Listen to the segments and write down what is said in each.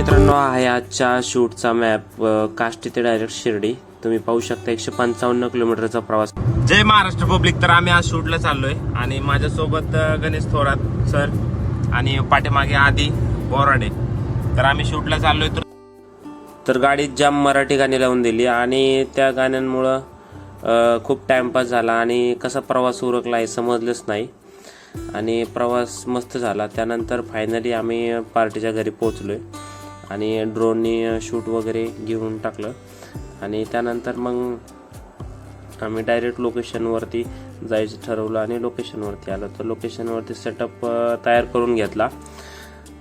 मित्रांनो आहे आजच्या शूटचा मॅप काष्टी ते डायरेक्ट शिर्डी. तुम्ही पाहू शकता एकशे पंचावन्न किलोमीटरचा प्रवास. जय महाराष्ट्र पब्लिक तर आम्ही आज शूटला चाललोय आणि माझ्यासोबत गणेश थोरात सर आणि पाठीमागे आधी बोराडे. तर आम्ही शूटला चाललोय. तर तर गाडीत जाम मराठी गाणी लावून दिली आणि त्या गाण्यांमुळं खूप टाइमपास झाला आणि कसा प्रवास उरकला हे समजलंच नाही. आणि प्रवास मस्त झाला. त्यानंतर फायनली आम्ही पार्टीच्या घरी पोहोचलोय. आणि ड्रोननी शूट वगैरे घेऊन टाकलं. आणि त्यानंतर मग आम्ही डायरेक्ट लोकेशनवरती जायचं ठरवलं आणि लोकेशनवरती आलो. तर लोकेशनवरती सेटअप तयार करून घेतला.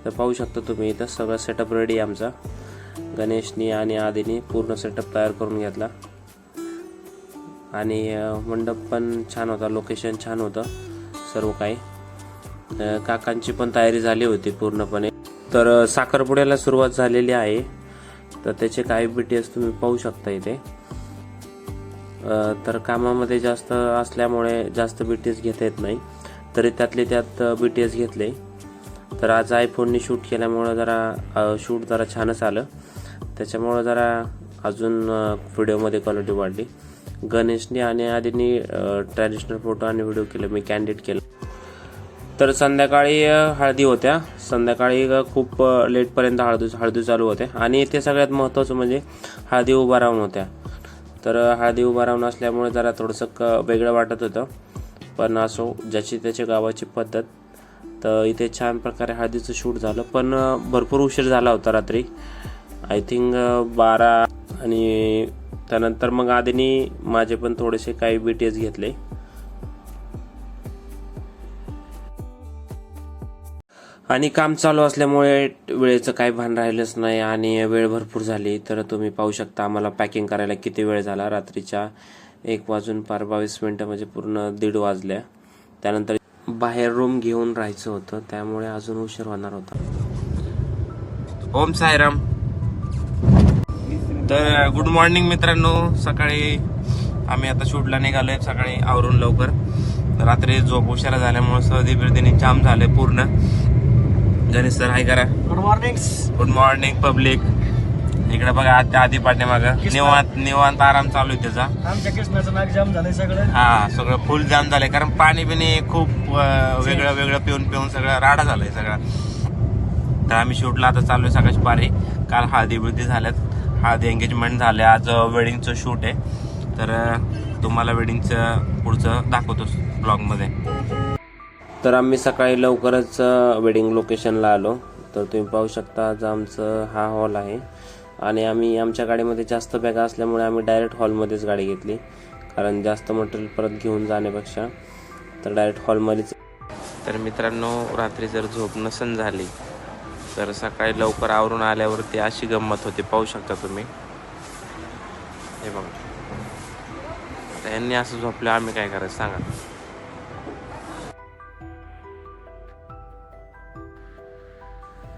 तर पाहू शकता तुम्ही इथं सगळं सेटअप रेडी आमचा. गणेशनी आणि आदिनी पूर्ण सेटअप तयार करून घेतला. आणि मंडप पण छान होता लोकेशन छान होतं सर्व काही. काकांची पण तयारी झाली होती पूर्णपणे. तर साखरपुड्याला सुरुवात झालेली आहे. तर त्याचे काही बीटीएस तुम्ही पाहू शकता इथे. तर कामामध्ये जास्त असल्यामुळे जास्त बी टी एस घेता येत नाही. तरी त्यातले त्यात बी टी एस घेतले. तर आज आयफोननी शूट केल्यामुळं जरा शूट जरा छानच आलं. त्याच्यामुळं जरा अजून व्हिडिओमध्ये क्वालिटी वाढली. गणेशने आणि आधीनी ट्रॅडिशनल फोटो आणि व्हिडिओ केलं. मी कॅन्डिडेट केलं. तर संध्याकाळी हळदी होत्या. संध्याकाळी खूप लेटपर्यंत हळदू हळदी चालू होत्या आणि ते सगळ्यात महत्त्वाचं म्हणजे हळदी उभा राहून होत्या. तर हळदी उभा राहून असल्यामुळे जरा थोडंसं क वेगळं वाटत होतं. पण असो ज्याची त्याच्या गावाची पद्धत तर इथे छान प्रकारे हळदीचं शूट झालं. पण भरपूर उशीर झाला होता रात्री. आय थिंक बारा आणि त्यानंतर मग आधीनी माझे पण थोडेसे काही बी टी एस घेतले. आणि काम चालू असल्यामुळे वेळेचं काही भान राहिलंच नाही आणि वेळ भरपूर झाली. तर तुम्ही पाहू शकता आम्हाला पॅकिंग करायला किती वेळ झाला. रात्रीच्या एक वाजून पार बावीस मिनटं म्हणजे पूर्ण दीड वाजल्या त्यानंतर बाहेर रूम घेऊन राहायचं होतं. त्यामुळे अजून उशीर होणार होता. ओम साईराम. तर गुड मॉर्निंग मित्रांनो. सकाळी आम्ही आता शूटला निघालोय. सकाळी आवरून लवकर. रात्री झोप उशिरा झाल्यामुळे सर्दी बिर्दीने जाम झाले पूर्ण. गणेश सर हाय करा. Good morning good morning public इकडे बघा आधी आधी पाठीमाग निवांत निवांत आराम चालू आहे त्याचा. आमच्या कृष्णाचं नाक जाम झालंय सगळं. हा सगळं फुल जाम झालंय. कारण पाणी बिणी खूप वेगळं वेगळं पिऊन पिऊन सगळं राडा झालाय सगळा. तर आम्ही शूटला आता चालू आहे सकाळची पारी. काल हळदी बिळदी झाल्यात. हळदी एंगेजमेंट झाले आज वेडिंगचं शूट आहे. तर तुम्हाला वेडिंगचं पुढचं दाखवतो ब्लॉगमध्ये तर आम्ही सकाळी लवकरच वेडिंग लोकेशनला आलो. तर तुम्ही पाहू शकता आज आमचं हा हॉल आहे. आणि आम्ही आमच्या गाडीमध्ये जास्त बॅगा असल्यामुळे आम्ही डायरेक्ट हॉलमध्येच गाडी घेतली. कारण जास्त मटेरियल परत घेऊन जाण्यापेक्षा तर डायरेक्ट हॉलमध्येच तर मित्रांनो रात्री जर झोप नसन झाली तर सकाळी लवकर आवरून आल्यावरती अशी गंमत होती. पाहू शकता तुम्ही. हे बघा. यांनी असं झोपलं आम्ही काय करायचं सांगा.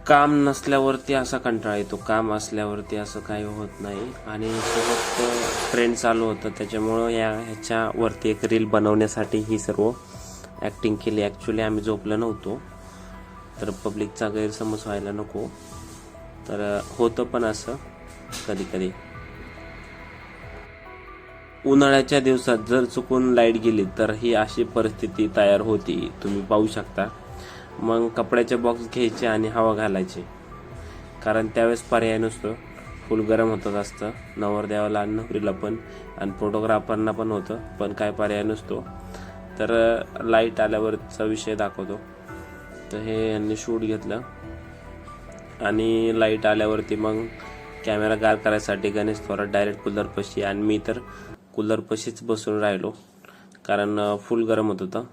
काम नसल्यावरती असा कंटाळा येतो. काम असल्यावरती असं काही होत नाही. आणि सोबत ट्रेंड चालू होतं. त्याच्यामुळं या ह्याच्यावरती एक रील बनवण्यासाठी ही सर्व ॲक्टिंग केली. ॲक्च्युली आम्ही झोपलं नव्हतो. तर पब्लिकचा गैरसमज व्हायला नको. तर होतं पण असं कधी कधी उन्हाळ्याच्या दिवसात जर चुकून लाइट गेली तर ही अशी परिस्थिती तयार होती. तुम्ही पाहू शकता. मग कपड्याचे बॉक्स घ्यायचे आणि हवा घालायची. कारण त्यावेळेस पर्याय नसतो. फुल गरम होतं जास्त नवरदेवाला आणि नवरीला पण आणि फोटोग्राफरना पण होतं. पण काय पर्याय नसतो. तर लाइट आल्यावरचा विषय दाखवतो. तर हे यांनी शूट घेतलं. आणि लाइट आल्यावरती मग कॅमेरा गार करायसाठी गणेश थोरात डायरेक्ट कूलरपाशी आणि मी तर कूलरपाशीच बसून राहिलो. कारण फुल गरम होत होतं.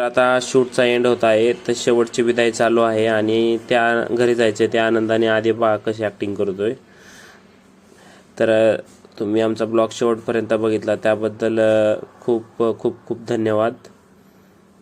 तर आता शूटचा एंड होत आहे. तर शेवटची विदाई चालू आहे आणि त्या घरी जायचे त्या आनंदाने आधी बा कशी ॲक्टिंग करतोय. तर तुम्ही आमचा ब्लॉग शेवटपर्यंत बघितला. त्याबद्दल खूप खूप खूप धन्यवाद.